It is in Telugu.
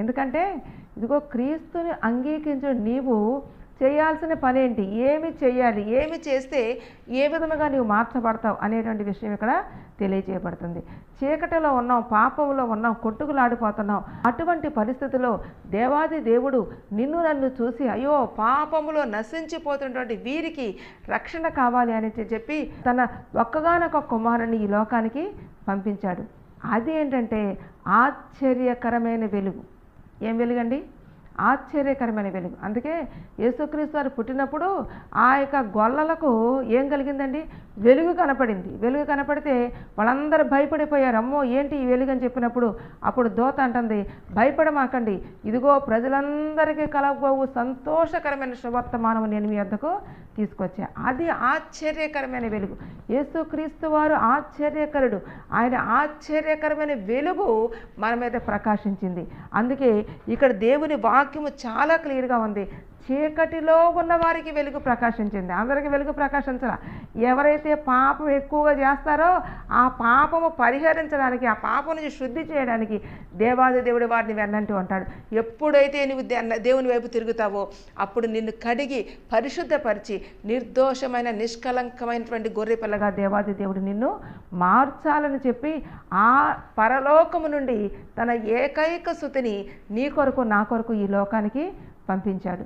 ఎందుకంటే ఇదిగో క్రీస్తుని అంగీకరించిన నీవు చేయాల్సిన పని ఏంటి? ఏమి చేయాలి? ఏమి చేస్తే ఏ విధముగా నీవు మార్చబడతావు అనేటువంటి విషయం ఇక్కడ తెలియజేయబడుతుంది చీకటిలో ఉన్నాం పాపంలో ఉన్నాం కొట్టుకులాడిపోతున్నాం అటువంటి పరిస్థితిలో దేవాది దేవుడు నిన్ను నన్ను చూసి అయ్యో పాపములో నశించిపోతున్నటువంటి వీరికి రక్షణ కావాలి అని చెప్పి తన ఒక్కగానొక్క కుమారుని ఈ లోకానికి పంపించాడు. అది ఏంటంటే ఆశ్చర్యకరమైన వెలుగు. ఏం వెలుగండి? ఆశ్చర్యకరమైన వెలుగు. అందుకే యేసుక్రీస్తు వారు పుట్టినప్పుడు ఆ యొక్క గొల్లలకు ఏం కలిగిందండి? వెలుగు కనపడింది. వెలుగు కనపడితే వాళ్ళందరూ భయపడిపోయారు. అమ్మో ఏంటి ఈ వెలుగు అని చెప్పినప్పుడు? అప్పుడు దోత అంటుంది భయపడమాకండి. ఇదిగో ప్రజలందరికీ కలగబోవు సంతోషకరమైన శుభవర్తమానం నేను మీ వద్దకు తీసుకొచ్చా. అది ఆశ్చర్యకరమైన వెలుగు. యేసుక్రీస్తు వారు ఆశ్చర్యకరుడు. ఆయన ఆశ్చర్యకరమైన వెలుగు మన మీద ప్రకాశించింది. అందుకే ఇక్కడ దేవుని వాక్యము చాలా క్లియర్గా ఉంది. చీకటిలో ఉన్న వారికి వెలుగు ప్రకాశించింది. అందరికీ వెలుగు ప్రకాశించరా? ఎవరైతే పాపం ఎక్కువగా చేస్తారో ఆ పాపము పరిహరించడానికి ఆ పాపం నుంచి శుద్ధి చేయడానికి దేవాది దేవుడు వారిని వెన్నంటూ ఉంటాడు. ఎప్పుడైతే నువ్వు దేవుని వైపు తిరుగుతావో అప్పుడు నిన్ను కడిగి పరిశుద్ధపరిచి నిర్దోషమైన నిష్కలంకమైనటువంటి గొర్రె పిల్లగా దేవాది దేవుడు నిన్ను మార్చాలని చెప్పి ఆ పరలోకము నుండి తన ఏకైక సుతిని నీ కొరకు నా కొరకు ఈ లోకానికి పంపించాడు.